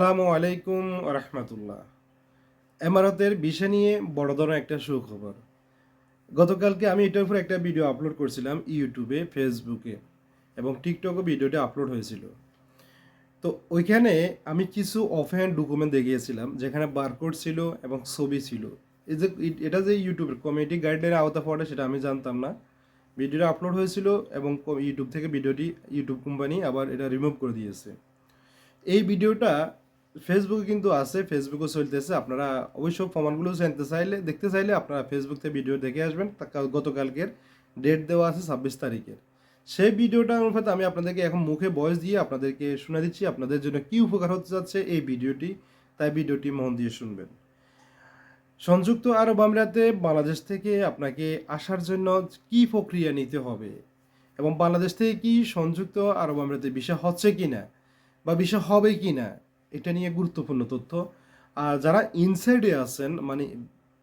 আসসালামু আলাইকুম রহমতুল্লাহ। এমারতের বিষয় নিয়ে বড় ধরনের একটা সুখবর। গতকালকে আমি এটার উপর একটা ভিডিও আপলোড করছিলাম ইউটিউবে ফেসবুকে এবং টিকটকও ভিডিওটা আপলোড হয়েছিল। তো ওইখানে আমি কিছু অফ হ্যান্ড ডকুমেন্ট দেখিয়েছিলাম যেখানে বারকোড ছিল এবং ছবি ছিল। এই যে এটা যে ইউটিউবের কমিউনিটি গাইডলাইনের আওতা পড়ে সেটা আমি জানতাম না। ভিডিওটা আপলোড হয়েছিল এবং ইউটিউব থেকে ভিডিওটি ইউটিউব কোম্পানি আবার এটা রিমুভ করে দিয়েছে। এই ভিডিওটা ফেসবুকে কিন্তু আছে ফেসবুকে চলতেছে। আপনারা অবশ্য প্রমাণগুলো জানতে চাইলে, দেখতে চাইলে আপনারা ফেসবুক থেকে ভিডিও দেখে আসবেন। গতকালকের ডেট দেওয়া আছে ছাব্বিশ তারিখের। সেই ভিডিওটা অনুপাত আমি আপনাদেরকে এখন মুখে বয়স দিয়ে আপনাদেরকে শুনে দিচ্ছি, আপনাদের জন্য কি উপকার হতে যাচ্ছে এই ভিডিওটি তাই ভিডিওটি মন দিয়ে শুনবেন। সংযুক্ত আরব আমিরাতে বাংলাদেশ থেকে আপনাকে আসার জন্য কি প্রক্রিয়া নিতে হবে? এবং বাংলাদেশ থেকে কি সংযুক্ত আরব আমিরাতে বিষয় হচ্ছে কি না বা বিষয় হবে কি না এটা নিয়ে গুরুত্বপূর্ণ তথ্য। আর যারা ইনসাইডে আছেন মানে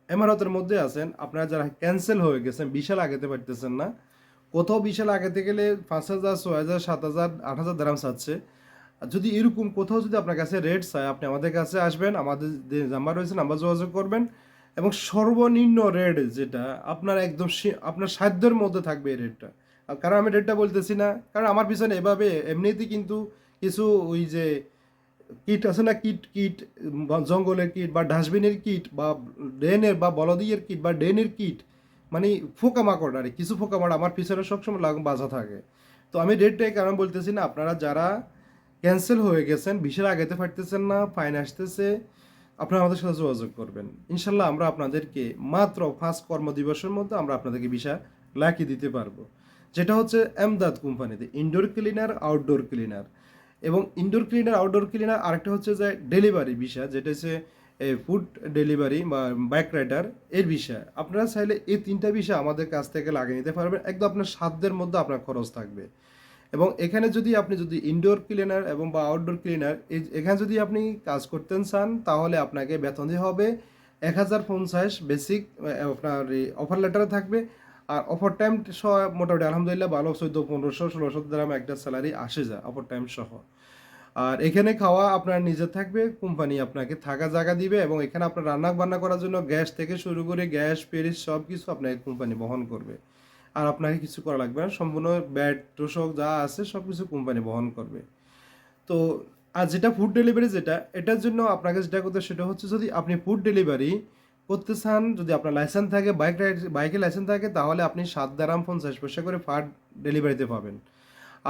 এমারতের মধ্যে আছেন, আপনারা যারা ক্যান্সেল হয়ে গেছেন, বিশাল আগাতে পারতেছেন না। কোথাও বিশাল আগাতে গেলে পাঁচ হাজার, ছয় হাজার, সাত হাজার, আট হাজার দারাম চাচ্ছে যদি এরকম কোথাও যদি আপনার কাছে রেট চায়, আপনি আমাদের কাছে আসবেন, আমাদের যে নাম্বার রয়েছে নাম্বার যোগাযোগ করবেন এবং সর্বনিম্ন রেট যেটা, আপনার একদম আপনার সাধ্যের মধ্যে থাকবে এই রেটটা কারণ আমি রেটটা বলতেছি না, কারণ আমার পিছনে এভাবে, এমনিতেই কিন্তু কিছু ওই যে কিট আছে না কিট কিট, বা জঙ্গলের কিট, বা ডাস্টবিনের কিট, বা ড্রেনের, বা বলদিয়ের কিট, বা ড্রেনের কিট মানে পোকামাকড়, আর কিছু পোকামাকড় আমার পিছনে সবসময় লাগ বাজা থাকে। তো আমি রেটটাই কারণ বলতেছি না, আপনারা যারা ক্যান্সেল হয়ে গেছেন বিশের আগাতে পারতেছেন না ফাইন আসতেছে, আপনারা আমাদের সাথে যোগাযোগ করবেন। ইনশাল্লাহ আমরা আপনাদেরকে মাত্র পাঁচ কর্মদিবসের মধ্যে আমরা আপনাদেরকে ভিসা লাগিয়ে দিতে পারব। যেটা হচ্ছে এমদাদ কোম্পানিতে ইনডোর ক্লিনার আউটডোর ক্লিনার এবং ইনডোর ক্লিনার আউটডোর ক্লিনার আরেকটা হচ্ছে যে ডেলিভারি বিষয়, যেটা হচ্ছে ফুড ডেলিভারি বা বাইক রাইডার এর বিষয়। আপনারা চাইলে এই তিনটা বিষয় আমাদের কাছ থেকে লাগিয়ে নিতে পারবেন। একদম আপনার সাধ্যের মধ্যে আপনার খরচ থাকবে। এবং এখানে যদি আপনি যদি ইনডোর ক্লিনার এবং বা আউটডোর ক্লিনার এখানে যদি আপনি কাজ করতেন চান, তাহলে আপনাকে বেতন হবে। এক হাজার পঞ্চাশ বেসিক আপনার অফার লেটারে থাকবে। আর অফার টাইম সহ মোটামুটি আলহামদুলিল্লাহ ভালো, চোদ্দ, পনেরোশো, ষোলোশো দ্রাম একটা স্যালারি আসে যায় অফার টাইম সহ। আর এখানে খাওয়া আপনার নিজে থাকবে কোম্পানি আপনাকে থাকা জায়গা দিবে এবং এখানে আপনার রান্না বান্না করার জন্য গ্যাস থেকে শুরু করে গ্যাস পেরিস সব কিছু আপনাকে কোম্পানি বহন করবে। আর আপনাকে কিছু করা লাগবে না, সম্পূর্ণ ব্যাট, তোষক যা আছে সব কিছু কোম্পানি বহন করবে। তো আর যেটা ফুড ডেলিভারি যেটা, এটার জন্য আপনাকে যেটা করতে সেটা হচ্ছে যদি আপনি ফুড ডেলিভারি করতে চান, যদি আপনার লাইসেন্স থাকে বাইক বাইকের লাইসেন্স থাকে, তাহলে আপনি সাত দারাম পঞ্চাশ পয়সা করে ফার ডেলিভারিতে পাবেন।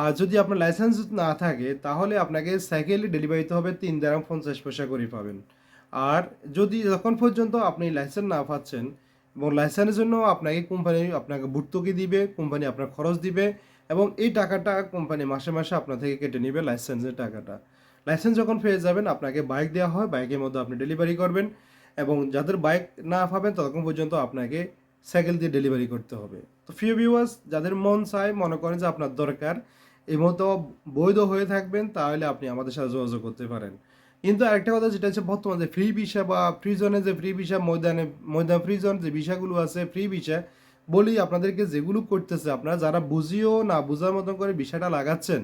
আর যদি আপনার লাইসেন্স না থাকে, তাহলে আপনাকে সাইকেলে ডেলিভারিতে হবে, তিন দারাম পঞ্চাশ পয়সা করে পাবেন। আর যদি যখন পর্যন্ত আপনি লাইসেন্স না পাচ্ছেন, এবং লাইসেন্সের জন্য আপনাকে কোম্পানি আপনাকে ভর্তুকি দিবে কোম্পানি আপনার খরচ দিবে, এবং এই টাকাটা কোম্পানি মাসে মাসে আপনার থেকে কেটে নেবে লাইসেন্সের টাকাটা। লাইসেন্স যখন পেয়ে যাবেন, আপনাকে বাইক দেওয়া হয় বাইকের মধ্যে আপনি ডেলিভারি করবেন। এবং যাদের বাইক না পাবেন ততক্ষণ পর্যন্ত আপনাকে সাইকেল দিয়ে ডেলিভারি করতে হবে। তো ফিউ ভিউয়ার্স যাদের মন চায়, মনে করেন যে আপনার দরকার, এই মতো বৈধ হয়ে থাকবেন, তাহলে আপনি আমাদের সাথে যোগাযোগ করতে পারেন। কিন্তু আরেকটা কথা যেটা হচ্ছে, বর্তমানে যে ফ্রি ভিসা বা ফ্রি জোনে যে ফ্রি ভিসা ময়দানে, ময়দান ফ্রি জোন যে ভিসাগুলো আছে ফ্রি ভিসা বলি আপনাদেরকে যেগুলো করতেছে আপনারা, যারা বুঝিও না বুঝার মতন করে ভিসাটা লাগাচ্ছেন,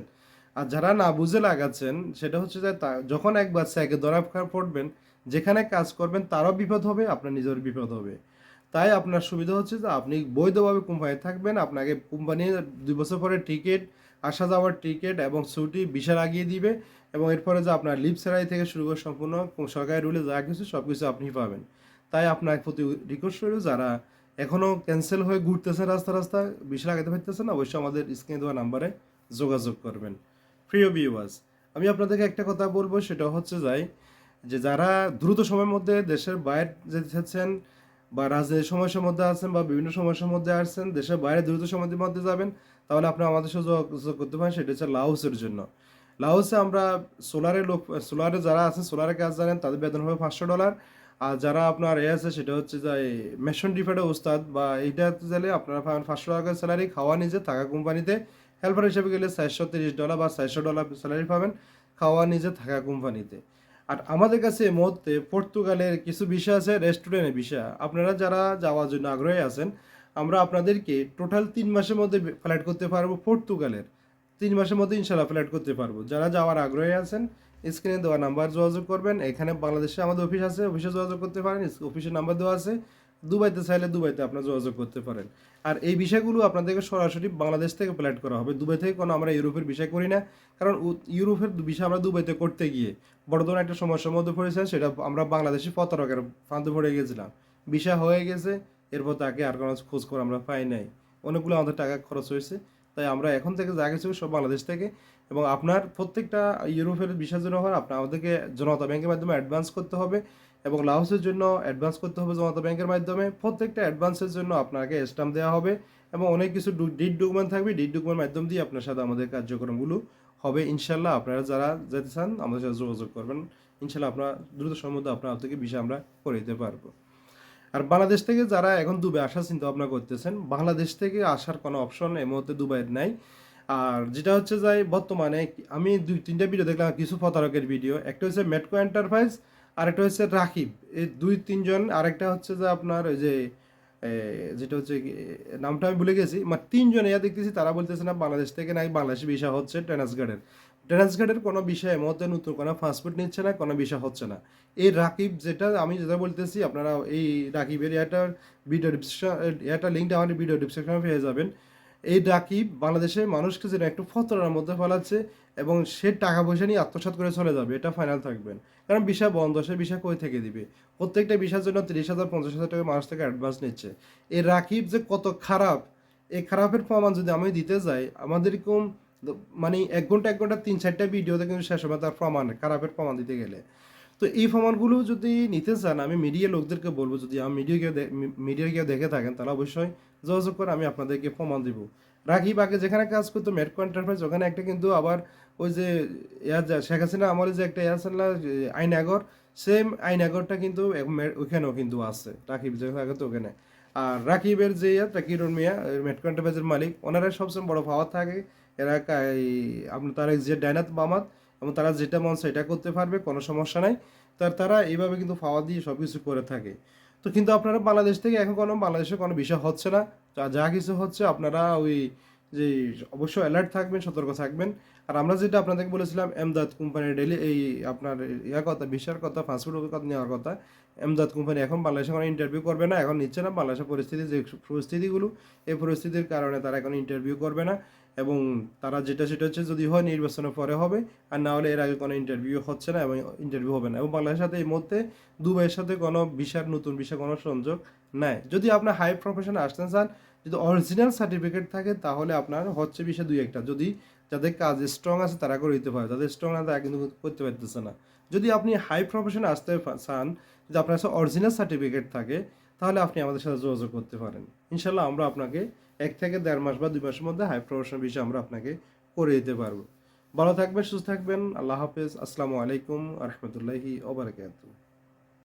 আর যারা না বুঝে লাগাচ্ছেন, সেটা হচ্ছে যে যখন একবার স্যাকে ধরা পড়বেন যেখানে কাজ করবেন, তারও বিপদ হবে, আপনার নিজের বিপদ হবে। তাই আপনার সুবিধা হচ্ছে যে আপনি বৈধভাবে কোম্পানি থাকবেন, আপনাকে কোম্পানি দুই বছর পরে টিকিট, আসা যাওয়ার টিকিট এবং ছুটি বিশাল লাগিয়ে দিবে এবং এরপরে যে আপনার লিপ স্যালারি থেকে শুরু করে সম্পূর্ণ সরকারি রুলে যা কিছু সব কিছু আপনি পাবেন। তাই আপনার প্রতি রিকোয়েস্ট রইল যারা এখনও ক্যান্সেল হয়ে ঘুরতেছেন রাস্তা রাস্তা, ভিসা লাগাতে পারতেছেন অবশ্যই আমাদের স্ক্রিনে দেওয়া নাম্বারে যোগাযোগ করবেন। প্রিয় ভিউয়ার্স আমি আপনাদেরকে একটা কথা বলব, সেটা হচ্ছে যাই যে যারা দ্রুত সময়ের মধ্যে দেশের বাইরে যেতে চাচ্ছেন বা রাজনীতির সমস্যার মধ্যে আছেন বা বিভিন্ন সমস্যার মধ্যে আসছেন, দেশের বাইরে দ্রুত সময়ের মধ্যে যাবেন, তাহলে আপনি আমাদের সাথে যোগাযোগ করতে পারেন। সেটা হচ্ছে লাউসের জন্য। লাউসে আমরা সোলারের লোক, সোলারে যারা আছে সোলারের কাজ জানেন, তাদের বেতন হবে পাঁচশো ডলার। আর যারা আপনার এ আছে, সেটা হচ্ছে যে মেশন ডিফেডের ওস্তাদ বা এইটা গেলে আপনারা পাবেন পাঁচশো টাকা স্যালারি খাওয়া নিজে, থাকা কোম্পানিতে। হেল্পার হিসেবে গেলে চারশো তিরিশ ডলার বা চারশো ডলার স্যালারি পাবেন, খাওয়া নিজে, থাকা কোম্পানিতে। আর আমাদের কাছে এই মুহূর্তে পর্তুগালের কিছু বিষয় আছে রেস্টুরেন্টের বিষয়। আপনারা যারা যাওয়ার জন্য আগ্রহী আছেন, আমরা আপনাদেরকে টোটাল তিন মাসের মধ্যে ফ্লাইট করতে পারব পর্তুগালের। তিন মাসের মধ্যে ইনশাল্লাহ ফ্লাইট করতে পারব। যারা যাওয়ার আগ্রহী আছেন স্ক্রিনে দেওয়া নাম্বার যোগাযোগ করবেন। এখানে বাংলাদেশে আমাদের অফিস আছে অফিসে যোগাযোগ করতে পারেন। অফিসের নাম্বার দেওয়া আছে। দুবাইতে চাইলে দুবাইতে আপনার যোগাযোগ করতে পারেন। আর এই বিষয়গুলো আপনাদেরকে সরাসরি বাংলাদেশ থেকে প্ল্যাট করা হবে। দুবাই থেকে কোনো আমরা ইউরোপের বিষয় করি না। কারণ ইউরোপের বিষয় আমরা দুবাইতে করতে গিয়ে বড় ধরনের একটা সমস্যার মধ্যে পড়েছেন, সেটা আমরা বাংলাদেশি প্রতারকের ফাঁদে পড়ে গেছিলাম। বিষয় হয়ে গেছে, এরপর তাকে আর কোনো খোঁজ করে আমরা পাই নাই। অনেকগুলো আমাদের টাকা খরচ হয়েছে। তাই আমরা এখন থেকে যা কিছু সব বাংলাদেশ থেকে এবং আপনার প্রত্যেকটা ইউরোপের বিষয়ের জন্য হয় আপনার আমাদেরকে জনতা ব্যাংকের মাধ্যমে অ্যাডভান্স করতে হবে। এবং লাউসের জন্য অ্যাডভান্স করতে হবে জনতা ব্যাংকের মাধ্যমে। প্রত্যেকটা অ্যাডভান্সের জন্য আপনাকে স্টাম্প দেওয়া হবে এবং অনেক কিছু ডিড ডকুমেন্ট থাকবে। ডিড ডকুমেন্ট মাধ্যম দিয়ে আপনার সাথে আমাদের কার্যক্রমগুলো হবে। ইনশাল্লাহ আপনারা যারা যেতে চান, আমাদের সাথে যোগাযোগ করবেন। ইনশাল্লাহ আপনার দ্রুত মধ্যে আপনার থেকে বিষয় আমরা করে দিতে পারব। আর বাংলাদেশ থেকে যারা এখন দুবাই আসার চিন্তা ভাবনা করতেছেন, বাংলাদেশ থেকে আসার কোনো অপশন এই মুহূর্তে দুবাইয়ের নাই। আর যেটা হচ্ছে যাই বর্তমানে আমি দুই, তিনটা ভিডিও দেখলাম, কিছু প্রতারকের ভিডিও একটা হচ্ছে মেটকো এন্টারপ্রাইজ আর একটা হচ্ছে রাকিব। এই দুই, তিনজন, আরেকটা হচ্ছে যে আপনার ওই যে যেটা হচ্ছে নামটা আমি ভুলে গেছি মানে তিনজন ইয়া দেখতেছি তারা বলতেছে না বাংলাদেশ থেকে নাকি বাংলাদেশি ভিসা হচ্ছে ট্রান্সগার্ডের। ট্রান্সগার্ডের কোনো বিষয়ে মধ্যে নতুন, কোনো পাসপোর্ট নিচ্ছে না, কোনো বিষয় হচ্ছে না। এই রাকিব যেটা, আমি যেটা বলতেছি, আপনারা এই রাকিবের ইয়াটার ভিডিও ডিসক্রিপশন ইয়াটা লিঙ্কটা আমাদের ভিডিও ডিসক্রিপশনে পেয়ে যাবেন। এই রাকিব বাংলাদেশের মানুষকে যেন একটু ফতরার মধ্যে ফেলাচ্ছে এবং সে টাকা পয়সা নিয়ে আত্মসাৎ করে চলে যাবে, এটা ফাইনাল থাকবেন কারণ বিষয় বন্ধ, সে বিষয় কই থেকে দিবে? প্রত্যেকটা বিষয়ের জন্য তিরিশ হাজার, পঞ্চাশ হাজার টাকা মানুষ থেকে অ্যাডভান্স নিচ্ছে। এই রাকিব যে কত খারাপ, এই খারাপের প্রমাণ যদি আমি দিতে যাই, আমাদের এরকম মানে এক ঘণ্টা এক ঘণ্টা, তিন, চারটা ভিডিওতে কিন্তু শেষ হবে তার প্রমাণ, খারাপের প্রমাণ দিতে গেলে। তো এই প্রমাণগুলো যদি নিতে চান, আমি মিডিয়া লোকদেরকে বলব, যদি আমি মিডিয়া মিডিয়া কেউ দেখে থাকেন, তাহলে অবশ্যই যোগাযোগ করে আমি আপনাদেরকে প্রমাণ দিব। রাকিব আগে যেখানে কাজ করতো মেটকো এন্টারপ্রাইজ ওখানে একটা কিন্তু আবার ওই যে শেখ হাসিনা আমলে যে একটা যে আইনাগর সেম আইনাগরটা কিন্তু ওখানেও কিন্তু আছে। রাকিব যে তো ওখানে। আর রাকিবের যে ইয়া কিরণ মিয়া মেটকো এন্টারপ্রাইজের মালিক ওনারা সবসময় বড় পাওয়ার থাকে। এরা আপনার তারা যে ডাইনাত বামাত, এবং তারা যেটা মন সেটা করতে পারবে, কোনো সমস্যা নাই। তার তারা এইভাবে কিন্তু পাওয়া দিয়ে সব কিছু করে থাকে। তো কিন্তু আপনারা বাংলাদেশ থেকে এখন কোনো বাংলাদেশে কোনো বিষয় হচ্ছে না। যা কিছু হচ্ছে, আপনারা ওই যে অবশ্যই অ্যালার্ট থাকবেন, সতর্ক থাকবেন। আর আমরা যেটা আপনাদেরকে বলেছিলাম, এমদাদ কোম্পানির ডেলি এই আপনার ইয়ার কথা, ভিসার কথা পাসপোর্টের কথা নেওয়ার কথা, এমদাদ কোম্পানি এখন বাংলাদেশে কোনো ইন্টারভিউ করবে না। এখন নিচ্ছে না বাংলাদেশের পরিস্থিতি, যে পরিস্থিতিগুলো, এই পরিস্থিতির কারণে তারা এখন ইন্টারভিউ করবে না। এবং তারা যেটা সেটা হচ্ছে যদি হয় নির্বাচনের পরে হবে, আর না হলে এর আগে কোনো ইন্টারভিউ হচ্ছে না এবং ইন্টারভিউ হবে না। এবং বাংলাদেশের সাথে এই মুহূর্তে দুবাইয়ের সাথে কোনো ভিসার নতুন ভিসা কোনো সংযোগ নাই। যদি আপনার হাই প্রফেশনে আসতে চান, যদি অরিজিনাল সার্টিফিকেট থাকে, তাহলে আপনার হচ্ছে বিষয় দুই একটা। যদি যাদের কাজ স্ট্রং আছে, তারা করে দিতে পারে। যাদের স্ট্রং না তারা কিন্তু করতে পারতেছে না। যদি আপনি হাই প্রফেশনে আসতে চান, যদি আপনার কাছে অরিজিনাল সার্টিফিকেট থাকে তাহলে আপনি আমাদের সাথে যোগাযোগ করতে পারেন। ইনশাল্লাহ আমরা আপনাকে এক থেকে দেড় মাস বা দুই মাসের মধ্যে হাই প্রফেশন বিষয়ে আমরা আপনাকে করে দিতে পারব। ভালো থাকবেন, সুস্থ থাকবেন, আল্লাহ হাফেজ, আসসালামু আলাইকুম রহমতুল্লাহি ওবরাকাতুহ